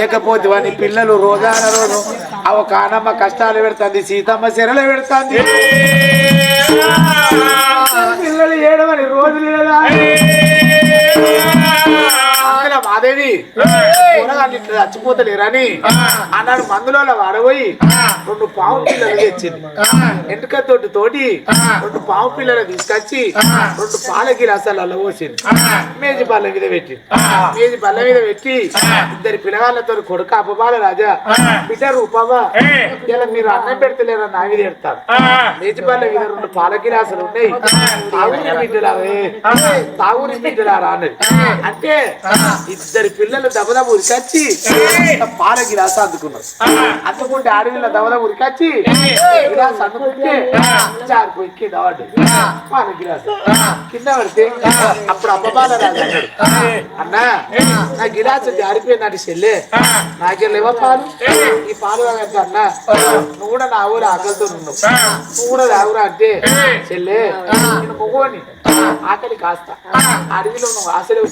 లేకపోతే వాని పిల్లలు రోజాన రోజు అవ కానమ్మ కష్టాలు పెడుతుంది సీతమ్మ చెరలు పెడుతుంది పిల్లలు ఏడవని రోజులు మాదేవి కూరగాయలు ఇట్లా చచ్చిపోతలేరని అన్నాడు మందులో వాడబోయి రెండు పాము పిల్లలు తెచ్చింది. ఎంటుక తోటి తోటి రెండు పాము పిల్లలు తీసుకొచ్చి రెండు పాల గిలాసాలలో పోసింది. మేజి బల్ల మీద పెట్టి. మేజి బల్ల మీద పెట్టి ఇద్దరి పిల్లగాళ్ళతో కొడుకు అప్పబాల రాజా బిడ్డ రూపమా ఇలా మీరు అన్నం పెడతలేరా నా మీద ఎడతారు మేజి బల్ల మీద రెండు పాల గిలాసులు ఉన్నాయి. తాగుని బిడ్డలారే తాగుని బిడ్డలారా అన్నది. అంటే ఇద్దరి పిల్లలు దబదబ ఉరికొచ్చి పాల గిలాస అందుకున్నారు. అందుకుంటే అడవిలో దబదబ ఉరికొచ్చి గిలాస్ అందుకుంటే జారిపోయి కింద పాల గిలాస్. కింద పడితే అప్పుడు అబ్బబాల రాజు అన్నాడు అన్నా నా గిలాస్ జారిపోయింది అంటే చెల్లె. నాకే లేవ పాలు? ఈ పాలు తాగంటే అన్నా నువ్వు కూడా నా ఊరు ఆకలితో ఉన్నావు. నువ్వు కూడా తాగురా అంటే చెల్లె నేను మొగోని ఆకలి కాస్త. అడవిలో నువ్వు ఆశలు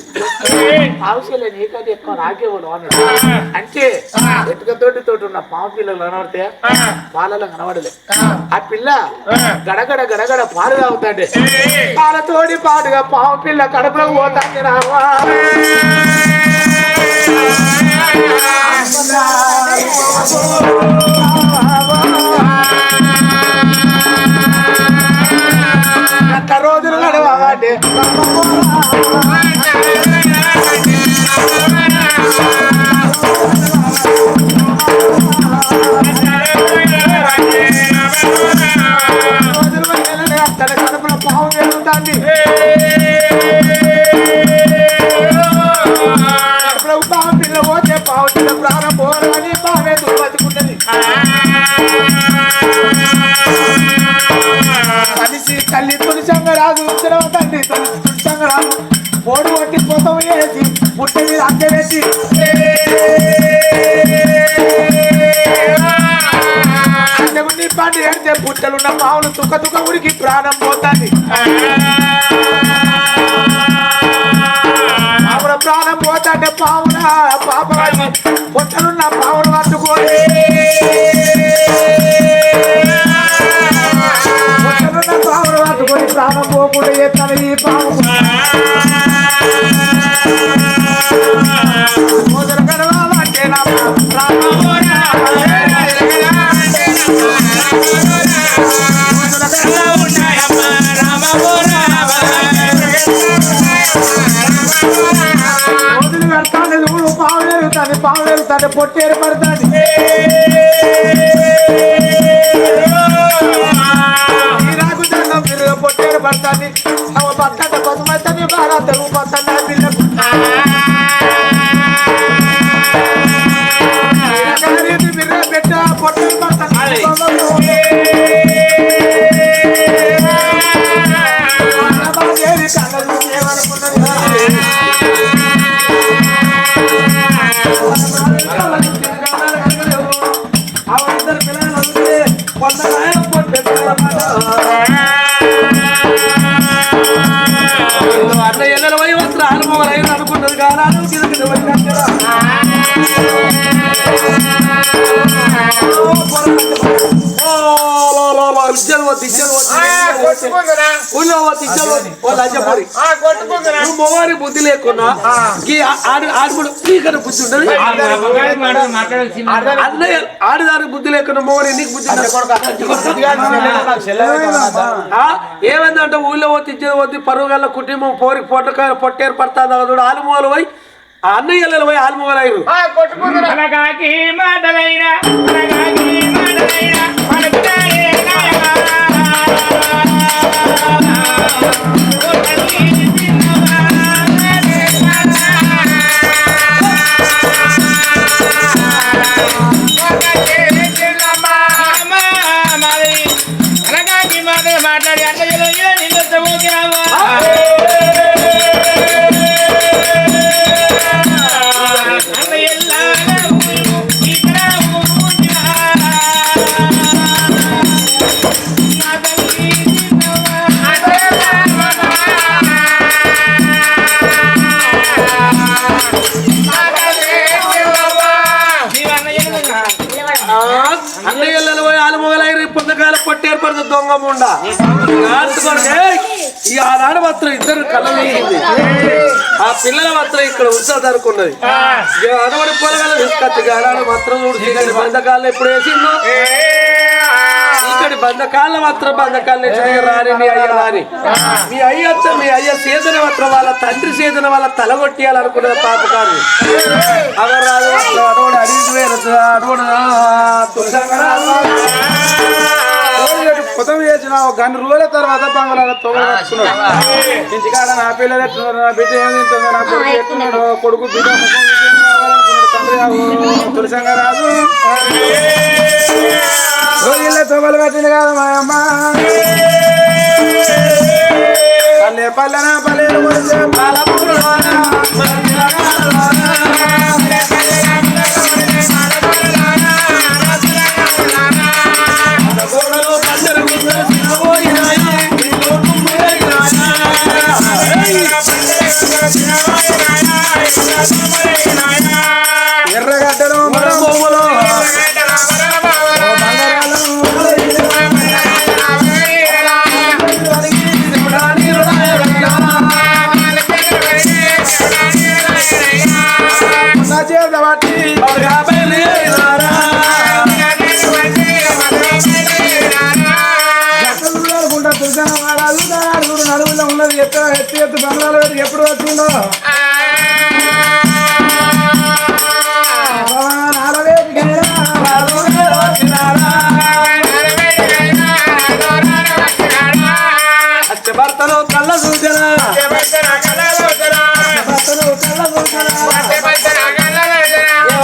ఆవుశలే నీకంటే ఎక్కువ నాకేవాళ్ళు అన్నాడు అంటే ఎటుక తోటి తోటి ఉన్న పాము పిల్లలు కనబడితే పాలలో కనబడలే. ఆ పిల్ల గడగడ గడగడ పాలు తాగుతాండే. పాలతోడి పాటుగా పాము పిల్ల కడపలకు పోతాండి రావా గంట నడవాలంటే రోజులు పుట్ట వేసి అద్దెవేసి అంతకుని పండి ఏడితే పుట్టలున్న పావులు ఉడికి ప్రాణం పోతుంది. పావుల ప్రాణం పోతాంటే పావుల పాప పుట్టలున్న పావులు పట్టుకోలే పుట్టలున్న పావులు పట్టుకొని ప్రాణం పోకుండా చేస్తాను ఈ పావు. పావు ఎరుగుతాను పొట్టి ఇచ్చారు నువ్వు మొగారి బుద్ధి లేకున్నా? ఈ ఆడు ఆడు కూడా నీకన్నా బుద్ధి ఉండదు. అన్నయ్య ఆడదాని బుద్ధి లేకుండా మొగడు నీకు బుద్ధి ఆ? ఏమైందంటే ఊళ్ళో పోతే ఇచ్చేది పోతే పరుగుల కుటుంబం పోరి పొట్ట పొట్టేరు పడుతుంది ఆలుమూలు పోయి ఆ అన్నయ్యలు పోయి ఆలుమూలు అయ్యారు మాట్లాడి అన్నయ్యలు ఇలా నిన్ను ఓకేనావా దొంగ ముండ. ఈ ఆనాడు మాత్రం ఇద్దరు కళ్ళ ఆ పిల్లల మాత్రం ఇక్కడ ఉంచాలి అనుకున్నది అనవడి పొలగల తీసుకొచ్చి ఆనాడు మాత్రం చూడు ఇక్కడ బంధకాలు ఎప్పుడు వేసిందో? ఇక్కడ బంధకాల మాత్రం బంధకాలు రాని మీ అయ్య రాని మీ అయ్య వచ్చ- మీ అయ్య సేదన మాత్రం వాళ్ళ తండ్రి సేదన వాళ్ళ తల కొట్టియాలనుకున్నది పాపకారు అగరాదు అడవుడు అడిగి వేరు అడవుడు పొతం చేసిన గంట రోజుల తర్వాత బంగాళాల తొగలు కట్టుకున్నాడు. ఇంటికాడ నా పిల్లలు ఎట్లున్నారు నా బిడ్డ ఏం తింటుందో నా కొడుకు ఎట్లున్నాడు కొడుకు బిడ్డ తులసంగా రాదు రోజుల్లో తొగలు కట్టింది కాదు మా అమ్మ. పల్లె పల్లెన పల్లెలు కొలిసే వాడాలు దాడు నడువులో ఉన్నది ఎక్కడ? ఎత్తు ఎత్తు బంగ్లాలో ఎప్పుడు వచ్చిందో భర్తను కళ్ళ సూచన.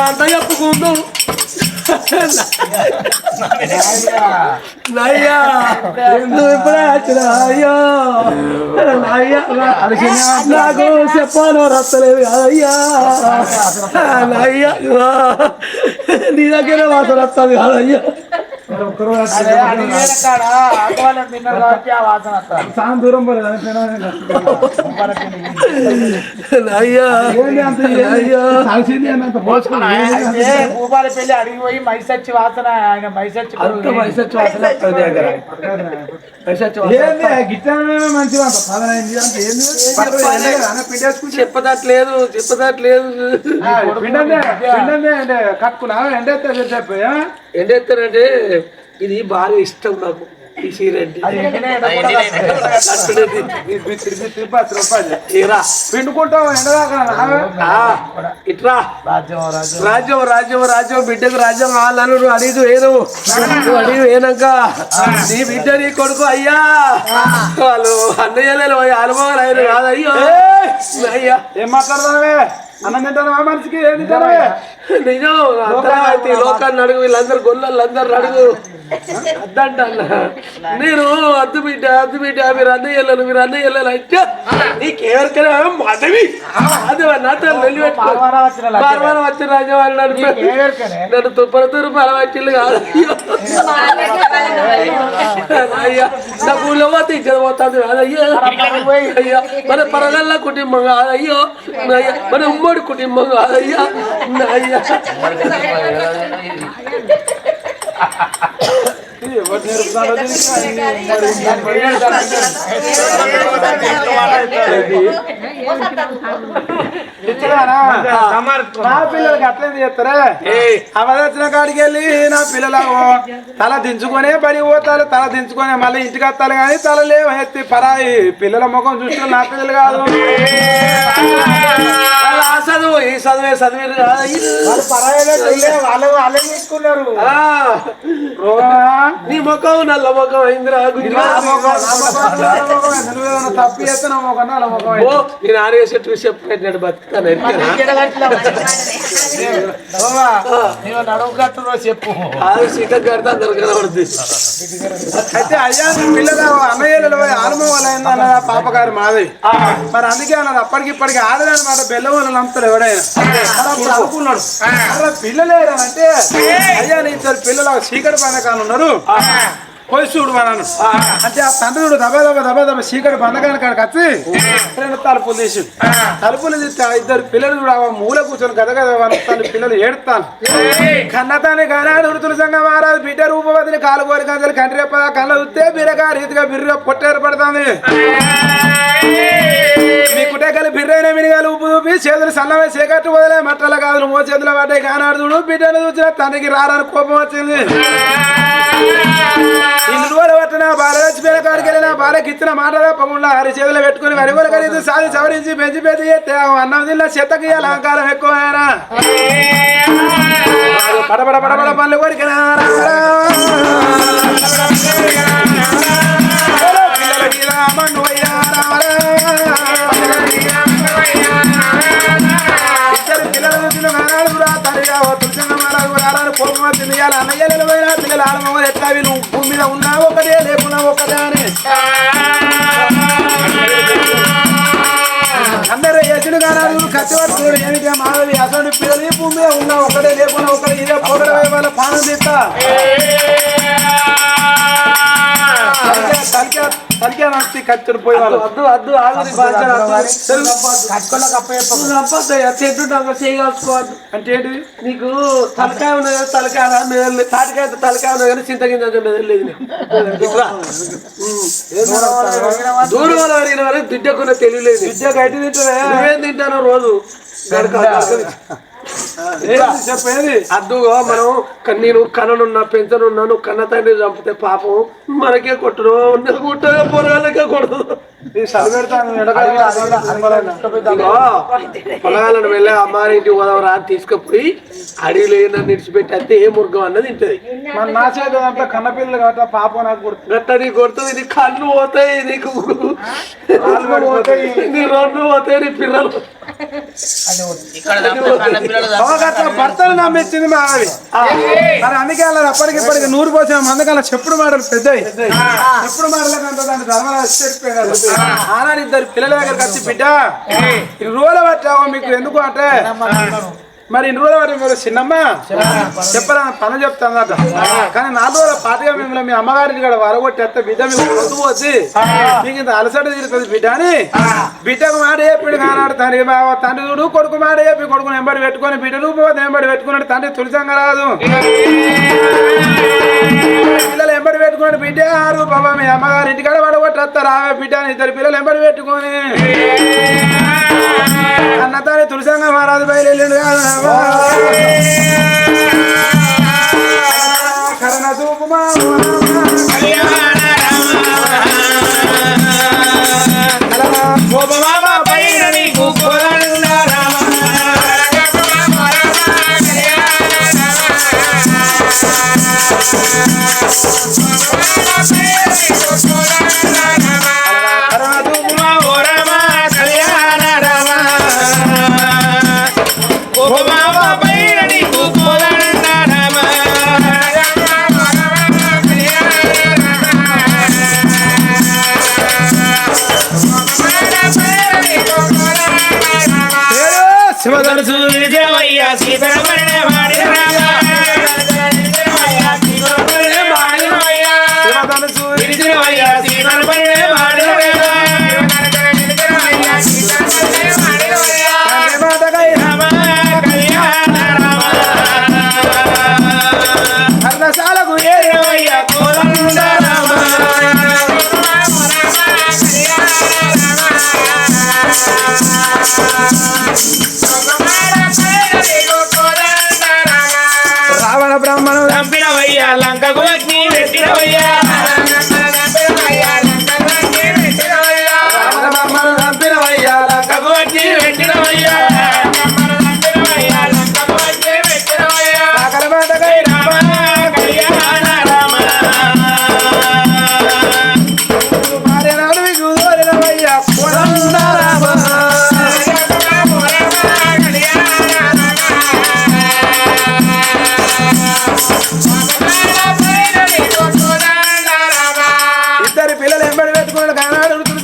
అంత చెప్పుకుంటూ? నయ్యా నువ్వు ఇప్పుడే అయ్యా నాకు చెప్పాను రత్తలేదు అయ్యా అయ్యా నీ దగ్గర వాసన వస్తుంది కాదయ్యా చాలా దూరం అయ్యా భూపాల పెళ్ళి అడిగి పోయి మైసచ్చి వాసన ఆయన మైసచ్చి వయసు వాసన. చెప్పదట్లేదు చెప్పదట్లేదు. కట్టుకున్నా ఎండైతే చెప్పి ఏంటంటే ఇది బాగా ఇష్టం నాకు. ఆ, ఇట్రా. రాజ్యం రాజ్యం రాజ్యం బిడ్డకు రాజ్యం కావాలను నువ్వు అడిగి వేరు నువ్వు అడిగి వేనాక నీ బిడ్డ నీ కొడుకు అయ్యా. వాళ్ళు అన్నయ్యలు అనుభవాలు ఆయన కాదు అయ్యో. అయ్యా. ఏం మాట్లాడదావే అన్నం తింటావా మనిషికి? ఏం తింటావే నిజం అంతరావతి లోకాన్ని అడుగు వీళ్ళందరూ గొల్లలు అందరు అడుగు. అద్దంట నేను అద్దు బిడ్డ అద్దు బిడ్డ మీరు అన్నయ్యలు మీరు అన్నయ్యలు అంటే నీకెవరికైనా మదవి? అది నాతో పాల్వారా వచ్చిన రాజవాళ్ళు నన్ను తుప్పర తురుపు అలవాటిల్లు కాదు. అయ్యో. నా ఊళ్ళో పోతే పోతుంది. కాదయ్యో అయ్యా మన పరగల్ల కుటుంబం కాదయ్యో అయ్యా. మన ఉమ్మడి కుటుంబం కాదయ్యా అయ్యా. Chắc chắn là như thế này. నా పిల్లలకి అట్లనే చేస్తారా. అవదచ్చిన కాడికి వెళ్ళి నా పిల్లలు తల దించుకొనే బడి పోతారు తల దించుకొనే మళ్ళీ ఇంటికి వస్తారు కానీ తల లేవు ఎత్తి పరాయి పిల్లల ముఖం చూస్తే నా పిల్లలు కాదు ఆ చదువు ఈ చదువే చదివారు కాదయ్యా వాళ్ళు వాళ్ళు వాళ్ళే తీసుకున్నారు? నీ ముఖం నల్ల ముఖం అయిందిరా ఓ నేను ఆరేసి చెట్టు చెప్పినట్టు బతుకుతాను చెప్పు. సీత కడితే అందరు కనబడుతుంది. అయితే అయ్యా పిల్లలు అన్నయ్యలు అనుభవాలు అయిందన్న పాపగారు మాది? మరి అందుకే అన్నది అప్పటికి ఇప్పటికి ఆడదనమాట బెల్లం వాళ్ళు నమ్ముతాడు ఎవడైనా. అనుకున్నాడు. అలా పిల్లలు ఏరంటే అయ్యా నీ ఇద్దరు పిల్లలు చీకటి పథకాలు ఉన్నారు Ah. పోయి చూడు మనను అంటే ఆ తండ్రి చూడు దబా దబా దబా దబా చీకటి బంధకాన్ని కాడికి వచ్చి రెండు తలుపులు తీసి తలుపులు తీస్తే ఆ ఇద్దరు పిల్లలు కూడా ఆ మూల కూర్చొని గద గద వస్తాను పిల్లలు ఏడుతాను కన్నతాన్ని గానాడు ఉడుతుల సంఘం మహారాజు బిడ్డ రూపవతిని కాలు కోరి కంచెలు కంటి రెప్ప కళ్ళ ఉత్తే బిరగా రీతిగా బిర్ర పొట్ట ఏర్పడుతుంది. మీ కుటేకలు బిర్రైన మినిగాలు ఉప్పు చూపి చేతులు సన్నమే సేకట్టు వదిలే మట్టల కాదు మో చేతులు పడ్డాయి కానాడు చూడు బిడ్డను చూసిన తండ్రికి రారని కోపం వచ్చింది. ఇల్లు పట్టిన బాల చచ్చిపోయిన కాడికి వెళ్ళిన బాలకి ఇచ్చిన మాట తప్పకుండా అరి చేతులు పెట్టుకుని వరి కూడా ఖరీదు సాధి సవరించి పెంచి పెంచి అన్నం తిన్న చెత్తకి అలంకారం ఎక్కువ పడబడ పడబడ పనులు కొరికినా. ఇద్దరు మహారాజు కూడా ఆడాలి కోపం అన్నయ్యలు పోయినా పిల్లలు ఆడమో ఎట్లా వీళ్ళు భూమి మీద ఉన్నా ఒకటే లేకున్నా ఒకటే అని. అందరూ ఎదురు గానాలు కత్తి పట్టుకోడు మాధవి అసలు పిల్లలు భూమి మీద ఉన్నా ఒకటే లేకున్నా ఒకటే ఇదే పొగడ వాళ్ళ పానం తీస్తా. నచ్చి కత్తిరి పోయి వాళ్ళు చెట్టు చేయగలుచుకోవద్దు అంటే నీకు తలకాయ ఉన్నది తలకాయ తాటికాయ తలకాయ ఉన్నది కానీ చింతకింద మెదలేదు దూరం వల్ల అడిగిన వరకు దిడ్డకున్న తెలియలేదు విద్య గట్టి తింటారే నువ్వేం తింటాను రోజు? గడక చెప్పేది? అద్దుగా మనం నేను కననున్నా పెంచనున్నా నువ్వు కన్న తండ్రి చంపితే పాపం మనకే కొట్టరు కొట్టగా పొరగాలకే కొడదు పొలగాలను వెళ్ళి అమ్మారింటి పోదావరా అని తీసుకుపోయి అడవిలో నన్ను విడిచిపెట్టి అయితే ఏ మురుగం అన్నది ఇంటది మన నా చేతి అంతా కన్నపిల్లలు కాబట్టి పాప నాకు గుర్తు గట్ట నీ కొడుతుంది నీ కళ్ళు పోతాయి నీకు. నీ రెండు పోతాయి నీ పిల్లలు. భర్తలు నమ్మించింది మా ఆవి మరి అందుకే అలా అప్పటికి ఇప్పటికి నూరు పోసాం. అందుకని చెప్పుడు మాటలు పెద్దవి. చెప్పుడు మాటలకు అంత దాని ధర్మరాజు చెప్పిపోయినారు ఆనాడు ఇద్దరు పిల్లల దగ్గరికి వచ్చి బిడ్డ. రోజులు పట్టావు మీకు ఎందుకు అంటే? మరి ఇన్ని రోజులు పట్టి మీరు చిన్నమ్మ? చెప్పరా. పని చెప్తానట కానీ నాలుగు రోజుల పాటగా మిమ్మల్ని మీ అమ్మగారికి కూడా వరగొట్టేస్తే బిడ్డ మీకు పొద్దు పోసి మీకు ఇంత అలసట తీరుతుంది బిడ్డ అని? బిడ్డకు మాట చెప్పాడు కానాడు తండ్రి తండ్రి చూడు కొడుకు మాట చెప్పి కొడుకుని వెంబడి పెట్టుకొని బిడ్డ రూపవతి వెంబడి పెట్టుకున్నాడు తండ్రి తులసంగా రాదు. పిల్లలు ఎంబడి పెట్టుకొని బిడ్డ ఆరు బాబా మీ అమ్మగారి ఇంటికాడ పడగొట్టేస్తారు ఆమె బిడ్డ ఇద్దరు పిల్లలు ఎంబడి పెట్టుకొని. అన్న తానే తులసంగా మహారాజు బయలుదేరిండు కాదు. కరణ చూపుమా చంపినవయ్యా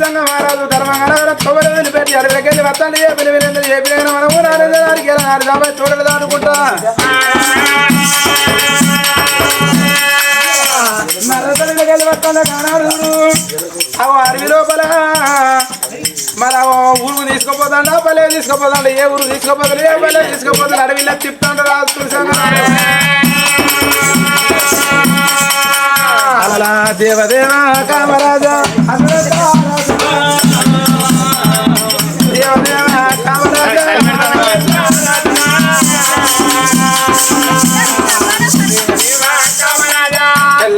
కానాడు తులసంగా మహారాజు ధర్మంగా తొమ్మిది పెట్టి అడవికెళ్ళి వస్తాను. ఏ పిలి వీళ్ళందరూ ఏ పిల్లలు మనము నాలుగు నాలుగు చూడలేదు అనుకుంటా నరసరికి వస్తాడు కానాడు ఆ అడవి లోపల. మరి ఆ ఊరు తీసుకుపోతాడా పల్లె తీసుకుపోతాడు ఏ ఊరు తీసుకుపోతాడు ఏ పల్లె తీసుకుపోతాడు అడవిలో తిప్పుతాడు రాజు దేవదేవా కామరాజా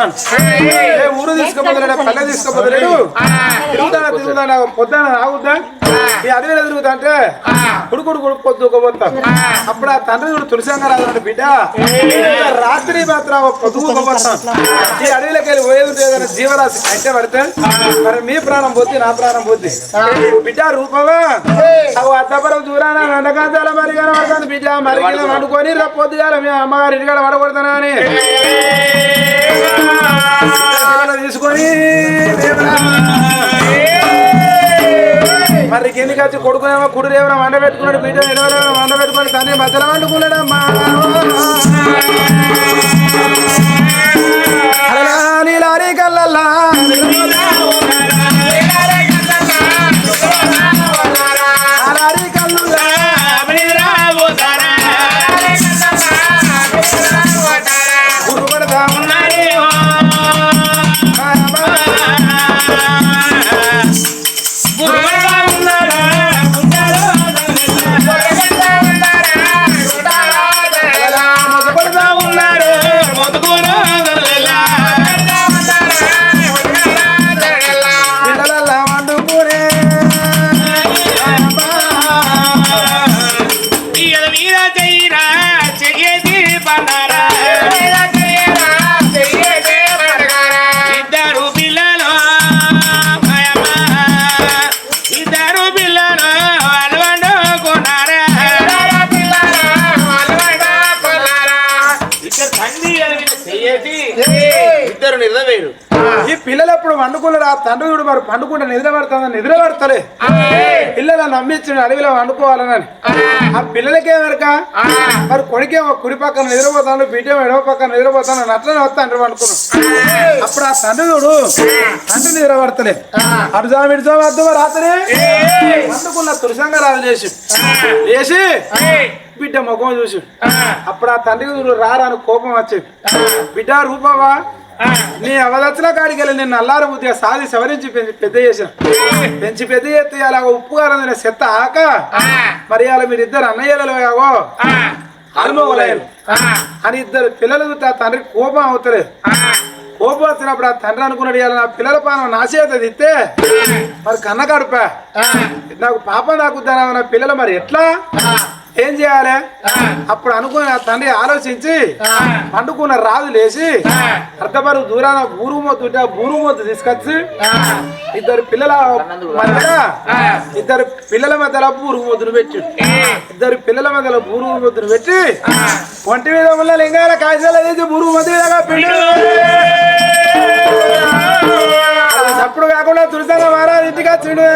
తిరుగుతాను ఏ ఊరు తీసుకోపోతలేడు పల్లె తీసుకోపోతలేడు తిరుగుతాడా తిరుగుతాడా పొద్దున ఆగుద్దా? ఈ అడవిలో తిరుగుతా అంటే కుడుకుడు కుడు పొద్దుకోపోతాం అప్పుడు ఆ తండ్రి చూడు తులసంగా రాదు బిడ్డ రాత్రి మాత్రం పొద్దుకోపోతాం ఈ అడవిలోకి వెళ్ళి పోయేది ఏదైనా జీవరాశి అంటే పడితే మరి మీ ప్రాణం పోతే నా ప్రాణం పోతే బిడ్డ రూపమా? అవు అద్దపరం దూరాన నండకాంతాల మరి కనబడుతుంది బిడ్డ. మరి వండుకొని రేపు పొద్దుగాల మీ అమ్మగారి ఇంటికాడ పడగొడతానా అని. తీసుకొని. మరి కిందికి వచ్చి కొడుకునేమో కుడు దేవుడు వండ పెట్టుకున్నాడు బిడ్డ ఎడవరేమో వండ పెట్టుకొని తండ్రి మధ్యలో వండుకున్నాడమ్మా. నీలారి కల్లల్లా. నిలవేరు ఈ పిల్లలు ఎప్పుడు వండుకున్నారు తండ్రి చూడు మరి పండుకుంటే నిద్ర పడుతుందని నిద్ర పడతలే. పిల్లలు నమ్మించిన అడవిలో వండుకోవాలని ఆ పిల్లలకే వెనక మరి కొడుకేమో కుడి పక్కన నిద్రపోతాను బిడ్డ ఎడవ పక్కన నిద్రపోతాను అట్లనే వస్తాను వండుకున్నాను అప్పుడు ఆ తండ్రి చూడు తండ్రి నిద్ర పడతలే. అడుజా విడుజా వద్దు రాత్రి? వండుకున్న తులసంగా రాజు లేచి. లేచి బిడ్డ ముఖం చూసి. అప్పుడు ఆ తండ్రి రారాను కోపం వచ్చేది. బిడ్డ రూపవా నీ అవదచ్చల కాడికి వెళ్ళి నేను నల్లారు బుద్ధిగా సాది సవరించి పెద్ద చేసిన పెంచి పెద్ద చేస్తే అలా ఉప్పు కారం తినే చెత్త ఆక. మరి అలా మీరు ఇద్దరు అన్నయ్యలవేగో అనుభవలేరు అని ఇద్దరు పిల్లలు తండ్రి కోపం అవుతలేదు కోపం వచ్చినప్పుడు ఆ తండ్రి అనుకున్నాడు ఇవాళ నా పిల్లల పానం నాశేత ఇస్తే మరి కన్న కడుపా? నాకు పాప నాకు నా పిల్లలు మరి ఎట్లా? ఏం చేయాలి? అప్పుడు అనుకుని ఆ తండ్రి ఆలోచించి పండుకున్న రాజు లేచి అర్ధపరు దూరాన బూరు ఆ బూరు మొద్దు తీసుకొచ్చి ఇద్దరు పిల్లల మధ్య ఇద్దరు పిల్లల మధ్యలో బూరు మొద్దును పెట్టి ఇద్దరు పిల్లల మధ్యలో బూరు మొద్దును పెట్టి ఒంటి మీద ఉన్న లింగాల కాశాల తీసి బూరు మొద్దు మీద పిండి అప్పుడు కాకుండా తులసాల మహారాజు ఇంటికి వచ్చిండు.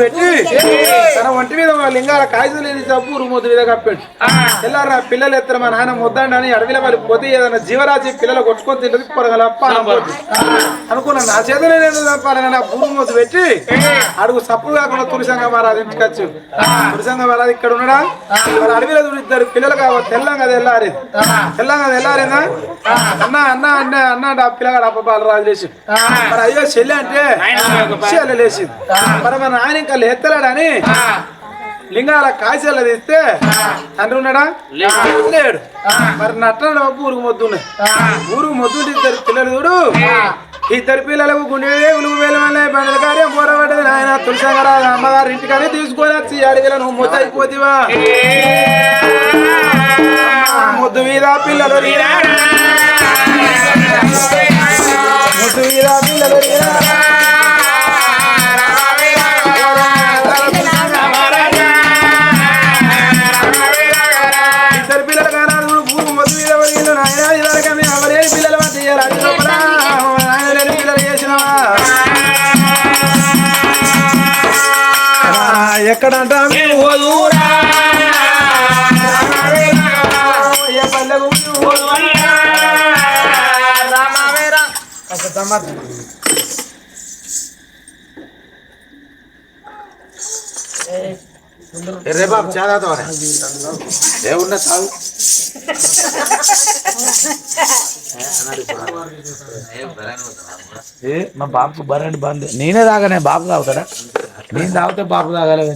పెట్టి తన ఒంటి మీద మా లింగాల కాగితం లేని జబ్బు ఊరు మొద్దు మీద కప్పాడు. తెల్లారు నా పిల్లలు ఎత్తరు మా నాయన ముద్దండి అని అడవిలో వాళ్ళు పోతే ఏదైనా జీవరాశి పిల్లలు కొట్టుకొని తింటది పొరగల అనుకున్నా నా చంపాలని నా భూమి మొద్దు పెట్టి అడుగు సప్పు కాకుండా తులసంగా మహారాజు ఇంటికి వచ్చు తులసంగా మహారాజు ఇక్కడ ఉన్నాడా? మరి అడవిలో ఇద్దరు పిల్లలు కావాలి తెల్లంగా తెల్లారి తెల్లంగా తెల్లారిందా అన్న అన్న అన్న అన్న ఆ పిల్లగాడు అప్ప బాలరాజు లేచి మరి అయ్యో చెల్లి అంటే చెల్లె లేచింది. మరి మన ఆయన ఇంకా లేత్తలేడని లింగాల కాశీల తీస్తే తండ్రి ఉన్నాడా? లేడు. మరి నట్టలో ఊరుకు మొద్దు ఊరుకు మొద్దు ఇద్దరు పిల్లలు చూడు. ఇద్దరు పిల్లలకు గుండె ఉలుగు వేలమల్లే బండల కార్యం పోరబడ్డది నాయన తులసంగరాజు అమ్మగారి ఇంటికని తీసుకొని వచ్చి అడిగిన నువ్వు మొద్దు మీద పిల్లలు. ముద్దు మీద పిల్లలు ఎక్కడంట ఎర్రే బాబు చాలా ఏమున్నా సాగు ఏ మా బాబుకు బరండి బంద్. నేనే తాగనే బాబు తాగుతాడా? నేను తాగితే బాబు తాగలేదు